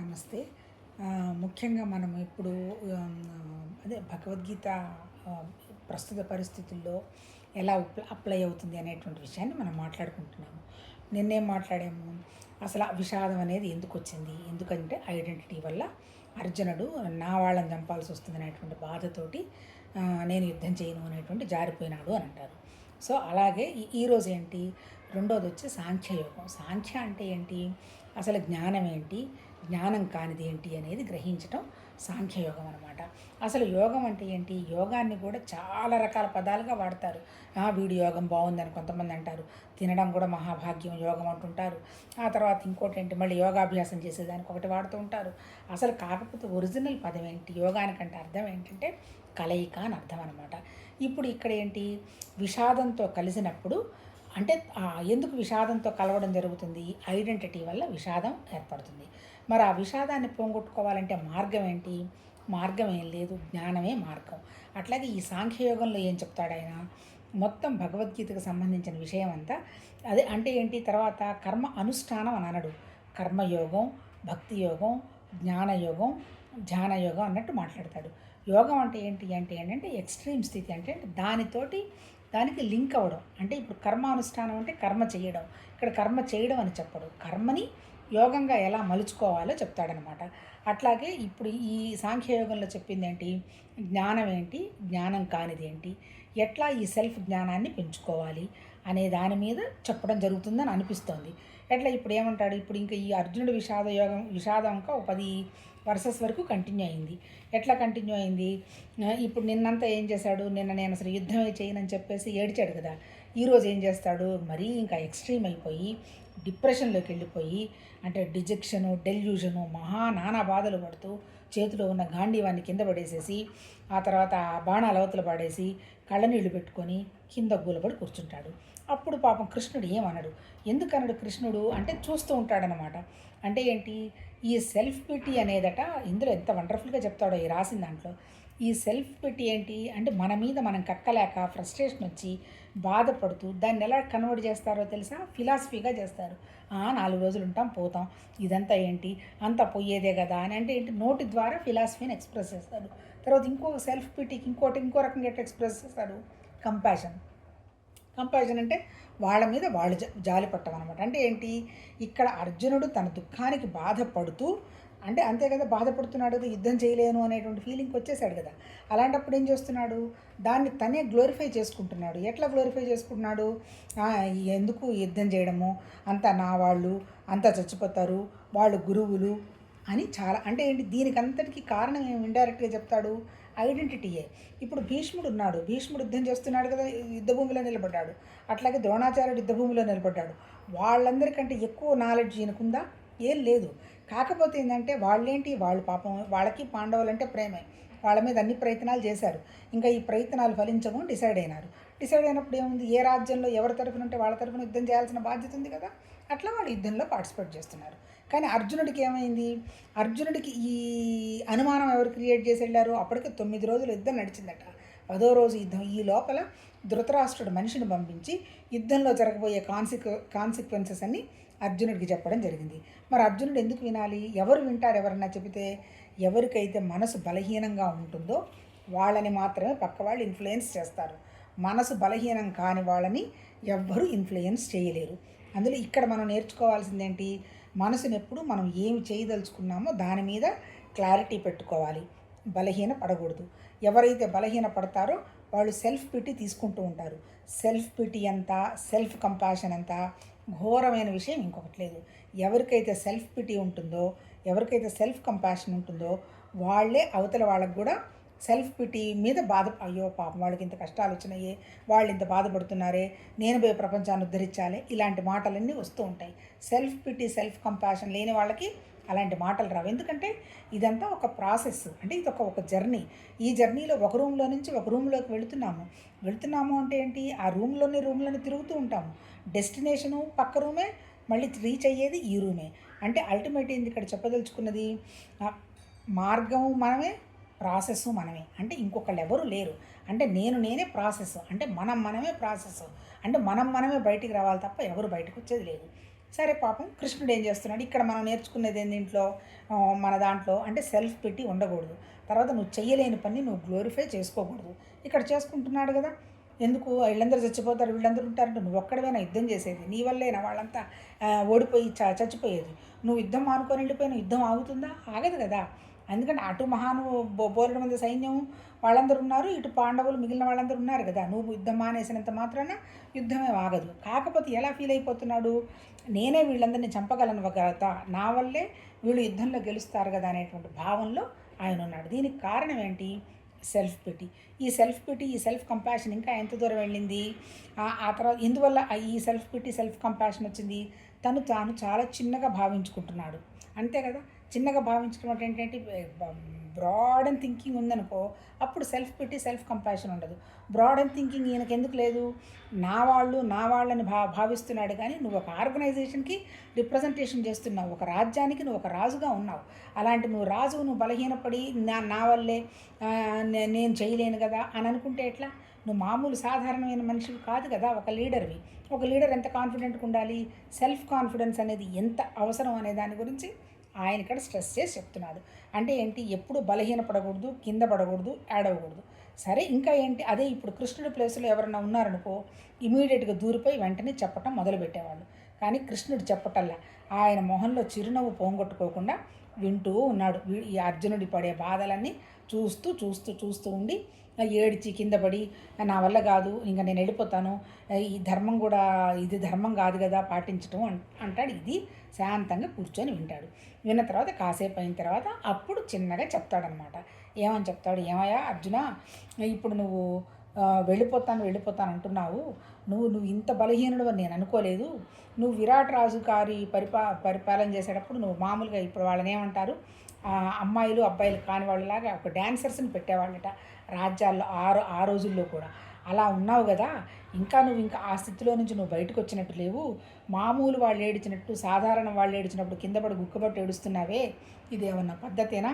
నమస్తే. ముఖ్యంగా మనం ఇప్పుడు అదే భగవద్గీత ప్రస్తుత పరిస్థితుల్లో ఎలా అప్లై అవుతుంది అనేటువంటి విషయాన్ని మనం మాట్లాడుకుంటున్నాము. నిన్నేం మాట్లాడాము అసలు విషాదం అనేది ఎందుకు వచ్చింది? ఎందుకంటే ఐడెంటిటీ వల్ల అర్జునుడు నా వాళ్ళని చంపాల్సి వస్తుంది అనేటువంటి బాధతోటి నేను యుద్ధం చేయను అనేటువంటి జారిపోయినాడు అని అంటారు. సో అలాగే ఈ- ఈరోజు ఏంటి? రెండోది వచ్చి సాంఖ్యయోగం. సాంఖ్య అంటే ఏంటి? అసలు జ్ఞానం ఏంటి? జ్ఞానం కానిది ఏంటి అనేది గ్రహించటం సాంఖ్యయోగం అనమాట అసలు యోగం అంటే ఏంటి? యోగాన్ని కూడా చాలా రకాల పదాలుగా వాడతారు. "ఆ, వీడి యోగం బాగుందని కొంతమంది అంటారు. తినడం కూడా మహాభాగ్యం యోగం అంటుంటారు. ఆ తర్వాత ఇంకోటి ఏంటి? మళ్ళీ యోగాభ్యాసం చేసేదానికి ఒకటి వాడుతూ ఉంటారు. అసలు కాకపోతే ఒరిజినల్ పదం ఏంటి? యోగానికంటే అర్థం ఏంటంటే కలయిక అని అర్థం అనమాట ఇప్పుడు ఇక్కడ ఏంటి? విషాదంతో కలిసినప్పుడు అంటే ఎందుకు విషాదంతో కలవడం జరుగుతుంది? ఐడెంటిటీ వల్ల విషాదం ఏర్పడుతుంది. మరి ఆ విషాదాన్ని పోగొట్టుకోవాలంటే మార్గం ఏంటి? మార్గం ఏం లేదు జ్ఞానమే మార్గం. అట్లాగే ఈ సాంఖ్యయోగంలో ఏం చెప్తాడు ఆయన? మొత్తం భగవద్గీతకు సంబంధించిన విషయం అంతా అదే అంటే ఏంటి? తర్వాత కర్మ అనుష్ఠానం అని అనడు. కర్మయోగం భక్తి యోగం జ్ఞానయోగం ధ్యాన యోగం అన్నట్టు మాట్లాడతాడు. యోగం అంటే ఏంటి అంటే ఏంటంటే ఎక్స్ట్రీమ్ స్థితి అంటే దానితోటి దానికి లింక్ అవ్వడం. అంటే ఇప్పుడు కర్మానుష్ఠానం అంటే కర్మ చేయడం. ఇక్కడ కర్మ చేయడం అని చెప్పడు. కర్మని యోగంగా ఎలా మలుచుకోవాలో చెప్తాడనమాట. అట్లాగే ఇప్పుడు ఈ సాంఖ్యయోగంలో చెప్పింది ఏంటి? జ్ఞానం ఏంటి? జ్ఞానం కానిది ఏంటి? ఎట్లా ఈ సెల్ఫ్ జ్ఞానాన్ని పెంచుకోవాలి అనే దాని మీద చెప్పడం జరుగుతుందని అనిపిస్తోంది. ఎట్లా ఇప్పుడు ఏమంటాడు? ఇప్పుడు ఇంకా ఈ అర్జునుడు విషాద యోగం విషాదం ఇంకా ఒక పది వర్సెస్ వరకు కంటిన్యూ అయింది. ఎట్లా కంటిన్యూ అయింది? ఇప్పుడు నిన్నంతా ఏం చేశాడు? నిన్న నేను అసలు యుద్ధమే చేయనని చెప్పేసి ఏడిచాడు కదా. ఈరోజు ఏం చేస్తాడు? మరీ ఇంకా ఎక్స్ట్రీమ్ అయిపోయి డిప్రెషన్లోకి వెళ్ళిపోయి అంటే డిజెక్షను డెల్యూషను మహా నానా బాధలు పడుతూ చేతిలో ఉన్న గాంధీవాన్ని కింద పడేసేసి ఆ తర్వాత ఆ బాణాలు అవతల పడేసి కళ్ళనీళ్ళు పెట్టుకొని కింద గులబడి కూర్చుంటాడు. అప్పుడు పాపం కృష్ణుడు ఏమనడు? ఎందుకనడు కృష్ణుడు? అంటే చూస్తూ ఉంటాడనమాట అంటే ఏంటి? ఈ సెల్ఫ్ పిటీ అనేదట ఇందులో ఎంత వండర్ఫుల్గా చెప్తాడో ఈ రాసిన దాంట్లో. ఈ సెల్ఫ్ పిటి ఏంటి? అంటే మన మీద మనం కక్కలేక ఫ్రస్ట్రేషన్ వచ్చి బాధపడుతూ దాన్ని ఎలా కన్వర్ట్ చేస్తారో తెలుసా? ఫిలాసఫీగా చేస్తారు. "ఆ, నాలుగు రోజులు ఉంటాం పోతాం. ఇదంతా ఏంటి? అంతా పోయేదే కదా అని. అంటే ఏంటి? నోటి ద్వారా ఫిలాసఫీని ఎక్స్ప్రెస్ చేస్తారు తర్వాత ఇంకో సెల్ఫ్ పిటికి ఇంకోటి ఇంకో రకంగా ఎట్లా ఎక్స్ప్రెస్ చేస్తారు కంపాషన్. కంపాషన్ అంటే వాళ్ళ మీద వాళ్ళు జాలి పట్టం అనమాట అంటే ఏంటి? ఇక్కడ అర్జునుడు తన దుఃఖానికి బాధపడుతూ అంటే అంతే కదా బాధపడుతున్నాడు యుద్ధం చేయలేను అనేటువంటి ఫీలింగ్ వచ్చేసాడు కదా. అలాంటప్పుడు ఏం చేస్తున్నాడు? దాన్ని తనే గ్లోరిఫై చేసుకుంటున్నాడు. ఎట్లా గ్లోరిఫై చేసుకుంటున్నాడు? ఎందుకు యుద్ధం చేయడము? అంతా నా వాళ్ళు అంతా చచ్చిపోతారు వాళ్ళు గురువులు అని చాలా అంటే ఏంటి? దీనికంతటికి కారణం ఏమి? ఇండైరెక్ట్గా చెప్తాడు. ఐడెంటిటీయే. ఇప్పుడు భీష్ముడు ఉన్నాడు. భీష్ముడు యుద్ధం చేస్తున్నాడు కదా యుద్ధభూమిలో నిలబడ్డాడు. అట్లాగే ద్రోణాచార్యుడు యుద్ధభూమిలో నిలబడ్డాడు. వాళ్ళందరికంటే ఎక్కువ నాలెడ్జ్ ఈయనకుందా? ఏం లేదు. కాకపోతే ఏంటంటే వాళ్ళేంటి? వాళ్ళు పాపం వాళ్ళకి పాండవులంటే ప్రేమే. వాళ్ళ మీద అన్ని ప్రయత్నాలు చేశారు. ఇంకా ఈ ప్రయత్నాలు ఫలించము డిసైడ్ అయినారు. డిసైడ్ అయినప్పుడు ఏముంది? ఏ రాజ్యంలో ఎవరి తరఫున ఉంటే వాళ్ళ తరఫున యుద్ధం చేయాల్సిన బాధ్యత ఉంది కదా? అట్లా వాళ్ళు యుద్ధంలో పార్టిసిపేట్ చేస్తున్నారు. కానీ అర్జునుడికి ఏమైంది? అర్జునుడికి ఈ అనుమానం ఎవరు క్రియేట్ చేసి వెళ్ళారు? అప్పటికే తొమ్మిది రోజులు యుద్ధం నడిచిందట. పదో రోజు యుద్ధం. ఈ లోపల ధృతరాష్ట్రుడు మనిషిని పంపించి యుద్ధంలో జరగబోయే కాన్సిక్ కాన్సిక్వెన్సెస్ అని అర్జునుడికి చెప్పడం జరిగింది. మరి అర్జునుడు ఎందుకు వినాలి? ఎవరు వింటారు ఎవరన్నా చెబితే ఎవరికైతే మనసు బలహీనంగా ఉంటుందో వాళ్ళని మాత్రమే పక్క వాళ్ళు ఇన్ఫ్లుయెన్స్ చేస్తారు. మనసు బలహీనం కాని వాళ్ళని ఎవ్వరూ ఇన్ఫ్లుయెన్స్ చేయలేరు. అందులో ఇక్కడ మనం నేర్చుకోవాల్సింది ఏంటి మనసుని ఎప్పుడు మనం ఏమి చేయదలుచుకున్నామో దాని మీద క్లారిటీ పెట్టుకోవాలి. బలహీన పడకూడదు. ఎవరైతే బలహీన పడతారో వాళ్ళు సెల్ఫ్ పిటి తీసుకుంటూ ఉంటారు. సెల్ఫ్ పిటి ఎంత? సెల్ఫ్ కంపాషన్ ఎంత? ఘోరమైన విషయం ఇంకొకటి లేదు. ఎవరికైతే సెల్ఫ్ పిటి ఉంటుందో ఎవరికైతే సెల్ఫ్ కంపాషన్ ఉంటుందో వాళ్ళే అవతల వాళ్ళకు కూడా సెల్ఫ్ పిటి మీద బాధ అయ్యో పాపం వాళ్ళకి ఇంత కష్టాలు వచ్చినాయి వాళ్ళు ఇంత బాధపడుతున్నారే నేను పోయి ప్రపంచాన్ని ఉద్ధరించాలి ఇలాంటి మాటలన్నీ వస్తూ ఉంటాయి. సెల్ఫ్ పిటి సెల్ఫ్ కంపాషన్ లేని వాళ్ళకి అలాంటి మాటలు రావు. ఎందుకంటే ఇదంతా ఒక ప్రాసెస్ అంటే ఇది ఒక ఒక జర్నీ. ఈ జర్నీలో ఒక రూమ్లో నుంచి ఒక రూమ్లోకి వెళుతున్నాము. వెళుతున్నాము అంటే ఏంటి? ఆ రూమ్లోని రూమ్లోనే తిరుగుతూ ఉంటాము. డెస్టినేషను పక్క రూమే మళ్ళీ రీచ్ అయ్యేది ఈ రూమే. అంటే అల్టిమేట్ ఏంది ఇక్కడ చెప్పదలుచుకున్నది? మార్గం మనమే ప్రాసెస్ మనమే. అంటే ఇంకొకళ్ళు ఎవరు లేరు. అంటే నేను నేనే ప్రాసెస్. అంటే మనం మనమే ప్రాసెస్. అంటే మనం మనమే బయటికి రావాలి తప్ప ఎవరు బయటకు వచ్చేది లేదు. సరే పాపం కృష్ణుడు ఏం చేస్తున్నాడు? ఇక్కడ మనం నేర్చుకునేది ఏంటింట్లో మన దాంట్లో. అంటే సెల్ఫ్ పెట్టి ఉండకూడదు. తర్వాత నువ్వు చేయలేని పని నువ్వు గ్లోరిఫై చేసుకోకూడదు. ఇక్కడ చేసుకుంటున్నాడు కదా. ఎందుకు? వీళ్ళందరూ చచ్చిపోతారు వీళ్ళందరూ ఉంటారంటే నువ్వు ఒక్కడవేనా యుద్ధం చేసేది. నీ వల్లేనా వాళ్ళంతా? ఓడిపోయి చ చచ్చిపోయేది. నువ్వు యుద్ధం మానుకొని వెళ్ళిపోయిన యుద్ధం ఆగుతుందా? ఆగదు కదా. ఎందుకంటే అటు మహాను బో- బోలెడు మంది సైన్యం వాళ్ళందరూ ఉన్నారు ఇటు పాండవులు మిగిలిన వాళ్ళందరూ ఉన్నారు కదా. నువ్వు యుద్ధం మానేసినంత మాత్రాన యుద్ధమే ఆగదు. కాకపోతే ఎలా ఫీల్ అయిపోతున్నాడు? నేనే వీళ్ళందరినీ చంపగలను కదా నా వల్లే వీళ్ళు యుద్ధంలో గెలుస్తారు కదా అనేటువంటి భావంలో ఆయన ఉన్నాడు. దీనికి కారణం ఏంటి? సెల్ఫ్ పిటి ఈ సెల్ఫ్ పిటి ఈ సెల్ఫ్ కంపాషన్ ఇంకా ఎంత దూరం వెళ్ళింది? ఆ- తర్వాత ఇందువల్ల ఈ సెల్ఫ్ పిటి సెల్ఫ్ కంపాషన్ వచ్చింది? తను తాను చాలా చిన్నగా భావించుకుంటున్నాడు. అంతే కదా? చిన్నగా భావించుకున్నట్టు అంటే ఏంటంటే బ్రాడ్ అండ్ థింకింగ్ ఉందనుకో అప్పుడు సెల్ఫ్ పెట్టి సెల్ఫ్ కంపాషన్ ఉండదు. బ్రాడ్ అండ్ థింకింగ్ ఈయనకి ఎందుకు లేదు? నా వాళ్ళు నా వాళ్ళని భా భావిస్తున్నాడు కానీ నువ్వు ఒక ఆర్గనైజేషన్కి రిప్రజెంటేషన్ చేస్తున్నావు ఒక రాజ్యానికి నువ్వు ఒక రాజుగా ఉన్నావు. అలాంటి నువ్వు రాజు నువ్వు బలహీనపడి నా నా వల్లే నేను చేయలేను కదా అని అనుకుంటే ఎట్లా? నువ్వు మామూలు సాధారణమైన మనిషివి కాదు కదా ఒక లీడర్వి. ఒక లీడర్ ఎంత కాన్ఫిడెంట్గా ఉండాలి? సెల్ఫ్ కాన్ఫిడెన్స్ అనేది ఎంత అవసరం అనే దాని గురించి ఆయన ఇక్కడ స్ట్రెస్ చేసి చెప్తున్నాడు. అంటే ఏంటి? ఎప్పుడు బలహీన పడకూడదు కింద పడకూడదు ఏడవకూడదు సరే ఇంకా ఏంటి? అదే ఇప్పుడు కృష్ణుడి ప్లేస్లో ఎవరైనా ఉన్నారనుకో ఇమీడియట్గా దూరిపోయి వెంటనే చెప్పటం మొదలుపెట్టేవాళ్ళు. కానీ కృష్ణుడు చెప్పటల్లా. ఆయన మొహంలో చిరునవ్వు పోంగొట్టుకోకుండా వింటూ ఉన్నాడు. ఈ అర్జునుడి పడే బాధలన్నీ చూస్తూ చూస్తూ చూస్తూ ఉండి ఏడిచి కింద పడి నా వల్ల కాదు ఇంకా నేను వెళ్ళిపోతాను ఈ ధర్మం కూడా ఇది ధర్మం కాదు కదా పాటించటం అంటాడు. ఇది శాంతంగా కూర్చొని వింటాడు. విన్న తర్వాత కాసేపు అయిన తర్వాత అప్పుడు చిన్నగా చెప్తాడనమాట. ఏమని చెప్తాడు? ఏమయ్యా అర్జున ఇప్పుడు నువ్వు వెళ్ళిపోతాను వెళ్ళిపోతాను అంటున్నావు. నువ్వు నువ్వు ఇంత బలహీనుడు అని నేను అనుకోలేదు. నువ్వు విరాట్ రాజు గారి పరిపా పరిపాలన చేసేటప్పుడు నువ్వు మామూలుగా ఇప్పుడు వాళ్ళని ఏమంటారు? అమ్మాయిలు అబ్బాయిలు కాని వాళ్ళలాగా ఒక డ్యాన్సర్స్ని పెట్టేవాళ్ళట రాజ్యాల్లో ఆ ఆ రోజుల్లో కూడా. అలా ఉన్నావు కదా. ఇంకా నువ్వు ఇంకా ఆ స్థితిలో నుంచి నువ్వు బయటకు వచ్చినట్టు లేవు. మామూలు వాళ్ళు ఏడిచినట్టు సాధారణ వాళ్ళు ఏడిచినప్పుడు కింద పడి గుక్కబట్టి ఏడుస్తున్నావే. ఏమన్నా పద్ధతేనా?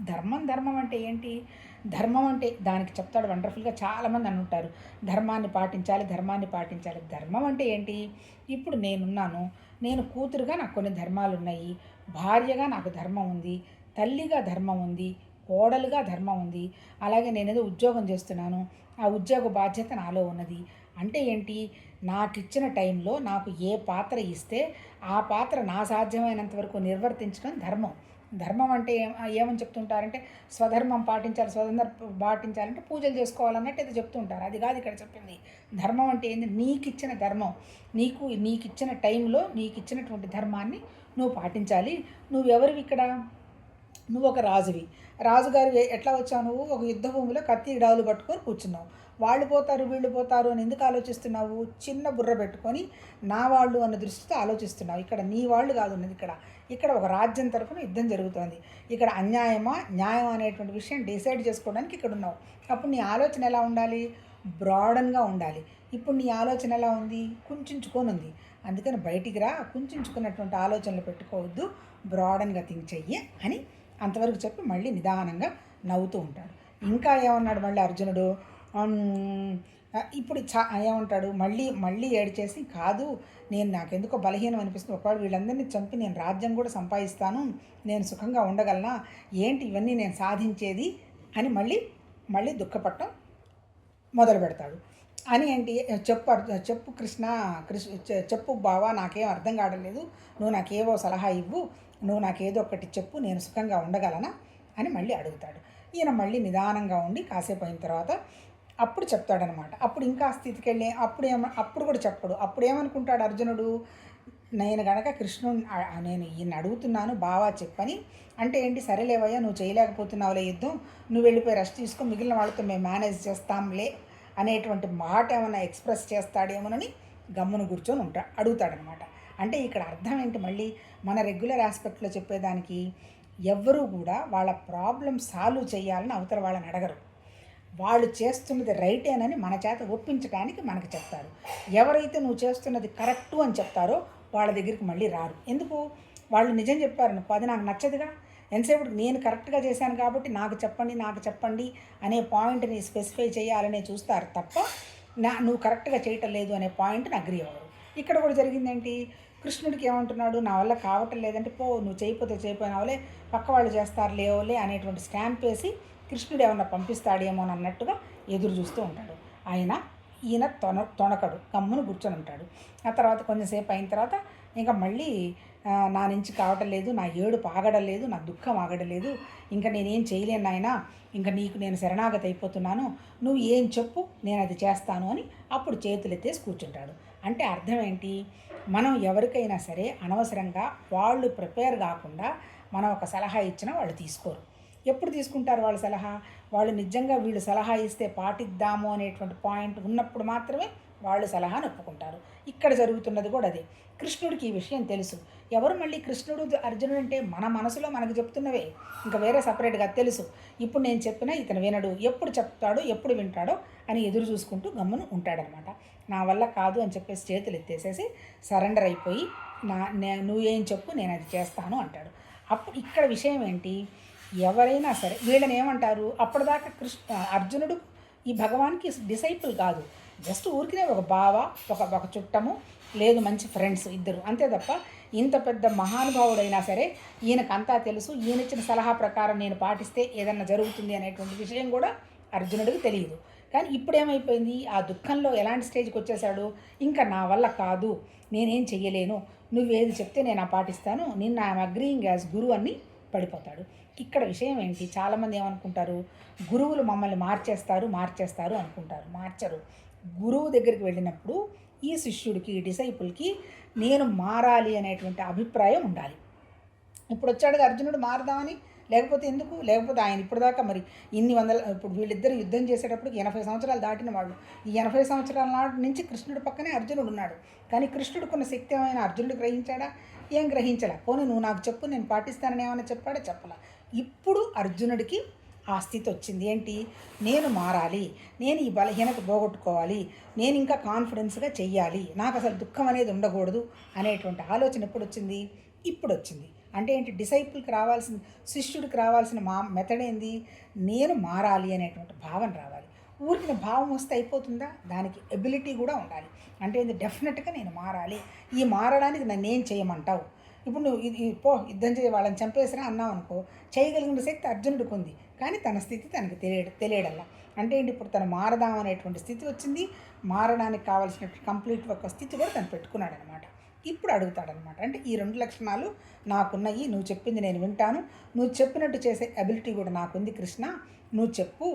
ధర్మం ధర్మం అంటే ఏంటి? ధర్మం అంటే దానికి చెప్తాడు వండర్ఫుల్గా చాలామంది అని ఉంటారు. ధర్మాన్ని పాటించాలి ధర్మాన్ని పాటించాలి. ధర్మం అంటే ఏంటి? ఇప్పుడు నేనున్నాను నేను కూతురుగా నాకు కొన్ని ధర్మాలు ఉన్నాయి భార్యగా నాకు ధర్మం ఉంది తల్లిగా ధర్మం ఉంది కోడలుగా ధర్మం ఉంది అలాగే నేనేదో ఉద్యోగం చేస్తున్నాను ఆ ఉద్యోగ బాధ్యత నాలో ఉన్నది. అంటే ఏంటి? నాకు ఇచ్చిన టైంలో నాకు ఏ పాత్ర ఇస్తే ఆ పాత్ర నా సాధ్యమైనంత వరకు నిర్వర్తించడం ధర్మం. ధర్మం అంటే ఏమని చెప్తుంటారంటే స్వధర్మం పాటించాలి స్వతంత్ర పాటించాలంటే పూజలు చేసుకోవాలన్నట్టు ఏదో చెప్తుంటారు. అది కాదు ఇక్కడ చెప్పింది. ధర్మం అంటే ఏంది? నీకు ఇచ్చిన ధర్మం. నీకు నీకు ఇచ్చిన టైంలో నీకు ఇచ్చినటువంటి ధర్మాన్ని నువ్వు పాటించాలి. నువ్వెవరివి ఇక్కడ? నువ్వు ఒక రాజువి. రాజుగారు ఎట్లా వచ్చావు నువ్వు? ఒక యుద్ధ భూమిలో కత్తి డాలు పట్టుకొని కూర్చున్నావు. వాళ్ళు పోతారు వీళ్ళు పోతారు అని ఎందుకు ఆలోచిస్తున్నావు? చిన్న బుర్ర పెట్టుకొని నా వాళ్ళు అన్న దృష్టితో ఆలోచిస్తున్నావు. ఇక్కడ నీ వాళ్ళు కాదు ఉన్నది ఇక్కడ. ఇక్కడ ఒక రాజ్యం తరఫున యుద్ధం జరుగుతోంది. ఇక్కడ అన్యాయమా న్యాయం అనేటువంటి విషయం డిసైడ్ చేసుకోవడానికి ఇక్కడ ఉన్నావు. అప్పుడు నీ ఆలోచన ఎలా ఉండాలి? బ్రాడన్గా ఉండాలి. ఇప్పుడు నీ ఆలోచన ఎలా ఉంది? కుంచుకొని ఉంది అందుకని బయటికి రా కుంచుకున్నటువంటి ఆలోచనలు పెట్టుకోవద్దు. బ్రాడన్గా థింక్ చెయ్యి అని అంతవరకు చెప్పి మళ్ళీ నిదానంగా నవ్వుతూ ఉంటాడు. ఇంకా ఏమన్నాడు మళ్ళీ అర్జునుడు? Um, ఇప్పుడు చా ఏమంటాడు? మళ్ళీ మళ్ళీ ఏడ్చేసి కాదు నేను నాకెందుకో బలహీనం అనిపిస్తుంది. ఒకవేళ వీళ్ళందరినీ చంపి నేను రాజ్యం కూడా సంపాదిస్తాను. నేను సుఖంగా ఉండగలనా? ఏంటి ఇవన్నీ నేను సాధించేది? అని మళ్ళీ మళ్ళీ దుఃఖపడటం మొదలు పెడతాడు. అని ఏంటి? చెప్పు చెప్పు కృష్ణ కృష్ణ చె- చెప్పు బావా నాకేం అర్థం కావట్లేదు నువ్వు నాకేవో సలహా ఇవ్వు. నువ్వు నాకేదో ఒకటి చెప్పు. నేను సుఖంగా ఉండగలనా? అని మళ్ళీ అడుగుతాడు. ఈయన మళ్ళీ నిదానంగా ఉండి కాసేపు అయిన తర్వాత అప్పుడు చెప్తాడనమాట. అప్పుడు ఇంకా ఆ స్థితికి వెళ్ళి అప్పుడు ఏమ అప్పుడు కూడా చెప్పడు. అప్పుడు ఏమనుకుంటాడు అర్జునుడు? నేను గనక కృష్ణుడు నేను ఈయన అడుగుతున్నాను బావా చెప్పని. అంటే ఏంటి? సరేలేవయ్యా నువ్వు చేయలేకపోతున్నావులే యుద్ధం. నువ్వు వెళ్ళిపోయి రెస్ట్ తీసుకో మిగిలిన వాళ్ళతో మేము మేనేజ్ చేస్తాంలే అనేటువంటి మాట ఏమైనా ఎక్స్ప్రెస్ చేస్తాడేమోనని గమ్మును కూర్చొని ఉంటా అడుగుతాడనమాట. అంటే ఇక్కడ అర్థం ఏంటి మళ్ళీ? మన రెగ్యులర్ ఆస్పెక్ట్లో చెప్పేదానికి ఎవ్వరూ కూడా వాళ్ళ ప్రాబ్లం సాల్వ్ చేయాలని అవతల వాళ్ళని అడగరు. వాళ్ళు చేస్తున్నది రైటేనని మన చేత ఒప్పించడానికి మనకు చెప్తారు. ఎవరైతే నువ్వు చేస్తున్నది కరెక్టు అని చెప్తారో వాళ్ళ దగ్గరికి మళ్ళీ రారు. ఎందుకు? వాళ్ళు నిజం చెప్పారు అది నాకు నచ్చదుగా. ఎంతసేపు నేను కరెక్ట్గా చేశాను కాబట్టి నాకు చెప్పండి నాకు చెప్పండి అనే పాయింట్ని స్పెసిఫై చేయాలనే చూస్తారు తప్ప నా నువ్వు కరెక్ట్గా చేయటం లేదు అనే పాయింట్ని అగ్రి అవ్వరు ఇక్కడ కూడా జరిగిందేంటి? కృష్ణుడికి ఏమంటున్నాడు? నా వల్ల కావటం లేదంటే పో నువ్వు చేయకపోతే చేయపోయినావులే పక్క వాళ్ళు చేస్తారు లేవులే అనేటువంటి స్టాంప్ వేసి కృష్ణుడు ఏమన్నా పంపిస్తాడేమో అన్నట్టుగా ఎదురు చూస్తూ ఉంటాడు. ఆయన ఈయన తొన తొణకడు కమ్మును కూర్చొని ఉంటాడు. ఆ తర్వాత కొంచెంసేపు అయిన తర్వాత ఇంకా మళ్ళీ నా నుంచి కావటం లేదు నా ఏడు ఆగడం లేదు నా దుఃఖం ఆగడం లేదు ఇంకా నేనేం చేయలేను నాయన ఇంకా నీకు నేను శరణాగతి అయిపోతున్నాను నువ్వు ఏం చెప్పు నేను అది చేస్తాను అని అప్పుడు చేతులు ఎత్తేసి కూర్చుంటాడు. అంటే అర్థం ఏంటి? మనం ఎవరికైనా సరే అనవసరంగా వాళ్ళు ప్రిపేర్ కాకుండా మనం ఒక సలహా ఇచ్చినా వాళ్ళు తీసుకోరు. ఎప్పుడు తీసుకుంటారు వాళ్ళ సలహా? వాళ్ళు నిజంగా వీళ్ళు సలహా ఇస్తే పాటిద్దాము అనేటువంటి పాయింట్ ఉన్నప్పుడు మాత్రమే వాళ్ళు సలహాను ఒప్పుకుంటారు ఇక్కడ జరుగుతున్నది కూడా అదే. కృష్ణుడికి ఈ విషయం తెలుసు. ఎవరు మళ్ళీ కృష్ణుడు అర్జునుడు అంటే మన మనసులో మనకు చెప్తున్నవే. ఇంకా వేరే సపరేట్గా తెలుసు. ఇప్పుడు నేను చెప్పినా ఇతను వినడు. ఎప్పుడు చెప్తాడో ఎప్పుడు వింటాడో అని ఎదురు చూసుకుంటూ గమ్మును ఉంటాడనమాట. నా వల్ల కాదు అని చెప్పేసి చేతులు ఎత్తేసేసి సరెండర్ అయిపోయి నా నే- నువ్వేం చెప్పు నేను అది చేస్తాను అంటాడు. అప్పుడు ఇక్కడ విషయం ఏంటి? ఎవరైనా సరే వీళ్ళని ఏమంటారు? అప్పటిదాకా కృష్ణ అర్జునుడు ఈ భగవాన్కి డిసైపుల్ కాదు. జస్ట్ ఊరికినే ఒక బావ ఒక ఒక చుట్టము లేదు మంచి ఫ్రెండ్స్ ఇద్దరు. అంతే తప్ప ఇంత పెద్ద మహానుభావుడైనా సరే ఈయనకంతా తెలుసు ఈయన ఇచ్చిన సలహా ప్రకారం నేను పాటిస్తే ఏదన్నా జరుగుతుంది అనేటువంటి విషయం కూడా అర్జునుడికి తెలియదు. కానీ ఇప్పుడు ఏమైపోయింది ఆ దుఃఖంలో ఎలాంటి స్టేజ్కి వచ్చేసాడు ఇంకా నా వల్ల కాదు నేనేం చెయ్యలేను నువ్వేది చెప్తే నేను ఆ పాటిస్తాను నిన్న ఐఎమ్ అగ్రీయింగ్ యాజ్ గురు అని పడిపోతాడు. ఇక్కడ విషయం ఏంటి? చాలామంది ఏమనుకుంటారు? గురువులు మమ్మల్ని మార్చేస్తారు మార్చేస్తారు అనుకుంటారు. మార్చరు. గురువు దగ్గరికి వెళ్ళినప్పుడు ఈ శిష్యుడికి డిసైపుల్కి నేను మారాలి అనేటువంటి అభిప్రాయం ఉండాలి. ఇప్పుడు వచ్చాడు అర్జునుడు మారదామని? లేకపోతే ఎందుకు? లేకపోతే ఆయన ఇప్పటిదాకా మరి ఇన్ని వందల ఇప్పుడు వీళ్ళిద్దరు యుద్ధం చేసేటప్పుడు ఎనభై సంవత్సరాలు దాటిన వాళ్ళు. ఈ ఎనభై సంవత్సరాల నాటి నుంచి కృష్ణుడి పక్కనే అర్జునుడు ఉన్నాడు. కానీ కృష్ణుడుకున్న శక్తి ఏమైనా అర్జునుడు గ్రహించాడా? ఏం గ్రహించలే? పోనీ నువ్వు నాకు చెప్పు నేను పాటిస్తానని ఏమైనా చెప్పాడా? చెప్పలా. ఇప్పుడు అర్జునుడికి ఆ స్థితి వచ్చింది. ఏంటి? నేను మారాలి. నేను ఈ బలహీనత పోగొట్టుకోవాలి. నేను ఇంకా కాన్ఫిడెన్స్గా చెయ్యాలి. నాకు అసలు దుఃఖం అనేది ఉండకూడదు అనేటువంటి ఆలోచన ఎప్పుడు వచ్చింది? ఇప్పుడు వచ్చింది. అంటే ఏంటి? డిసైపుల్కి రావాల్సిన శిష్యుడికి రావాల్సిన మా మెథడ్ ఏంది? నేను మారాలి అనేటువంటి భావన రావాలి. ఊరికి భావం వస్తే అయిపోతుందా? దానికి ఎబిలిటీ కూడా ఉండాలి. అంటే ఏంది? డెఫినెట్గా నేను మారాలి. ఈ మారడానికి నన్ను ఏం చేయమంటావు. ఇప్పుడు నువ్వు ఇది పో యుద్ధం చేయ వాళ్ళని చంపేసినా అన్నావు అనుకో చేయగలిగిన శక్తి అర్జునుడికి ఉంది. కానీ తన స్థితి తనకి తెలియడు తెలియడల్లా. అంటే ఏంటి? ఇప్పుడు తను మారదాం అనేటువంటి స్థితి వచ్చింది. మారడానికి కావాల్సిన కంప్లీట్ ఒక స్థితి కూడా తను పెట్టుకున్నాడు అనమాట ఇప్పుడు అడుగుతాడనమాట. అంటే ఈ రెండు లక్షణాలు నాకున్నాయి. నువ్వు చెప్పింది నేను వింటాను. నువ్వు చెప్పినట్టు చేసే అబిలిటీ కూడా నాకుంది కృష్ణ. నువ్వు చెప్పు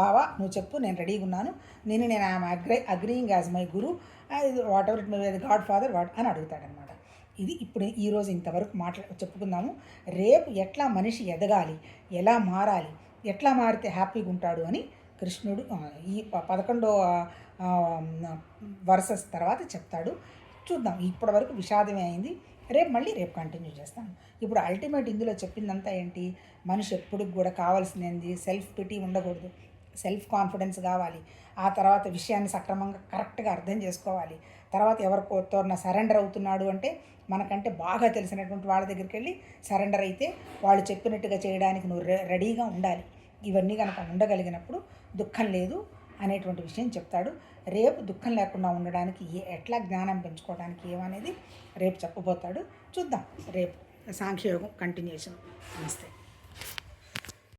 బావా నువ్వు చెప్పు నేను రెడీగా ఉన్నాను. నేను నేను I'm agree agreeing as my guru whatever it may godfather what అని అడుగుతాడనమాట. ఇది ఇప్పుడు ఈరోజు ఇంతవరకు మాట్లా చెప్పుకుందాము. రేపు ఎట్లా మనిషి ఎదగాలి? ఎలా మారాలి? ఎట్లా మారితే హ్యాపీగా ఉంటాడు అని కృష్ణుడు ఈ పదకొండో వర్సెస్ తర్వాత చెప్తాడు. చూద్దాం. ఇప్పటి వరకు విషాదమే అయింది. రేపు మళ్ళీ రేపు కంటిన్యూ చేస్తాను. ఇప్పుడు అల్టిమేట్ ఇందులో చెప్పిందంతా ఏంటి? మనిషి ఎప్పుడు కూడా కావాల్సింది సెల్ఫ్ పిటీ ఉండకూడదు. సెల్ఫ్ కాన్ఫిడెన్స్ కావాలి. ఆ తర్వాత విషయాన్ని సక్రమంగా కరెక్ట్గా అర్థం చేసుకోవాలి. తర్వాత ఎవరితో సరెండర్ అవుతున్నాడు అంటే మనకంటే బాగా తెలిసినటువంటి వాళ్ళ దగ్గరికి వెళ్ళి సరెండర్ అయితే వాళ్ళు చెప్పినట్టుగా చేయడానికి నువ్వు రెడీగా ఉండాలి. ఇవన్నీ కనుక ఉండగలిగినప్పుడు దుఃఖం లేదు అనేటువంటి విషయం చెప్తాడు. రేపు దుఃఖం లేకుండా ఉండడానికి ఏ ఎట్లా జ్ఞానం పెంచుకోవడానికి ఏమనేది రేపు చెప్పబోతాడు. చూద్దాం. రేపు సాంఖ్యయోగం కంటిన్యూషన్ నమస్తే.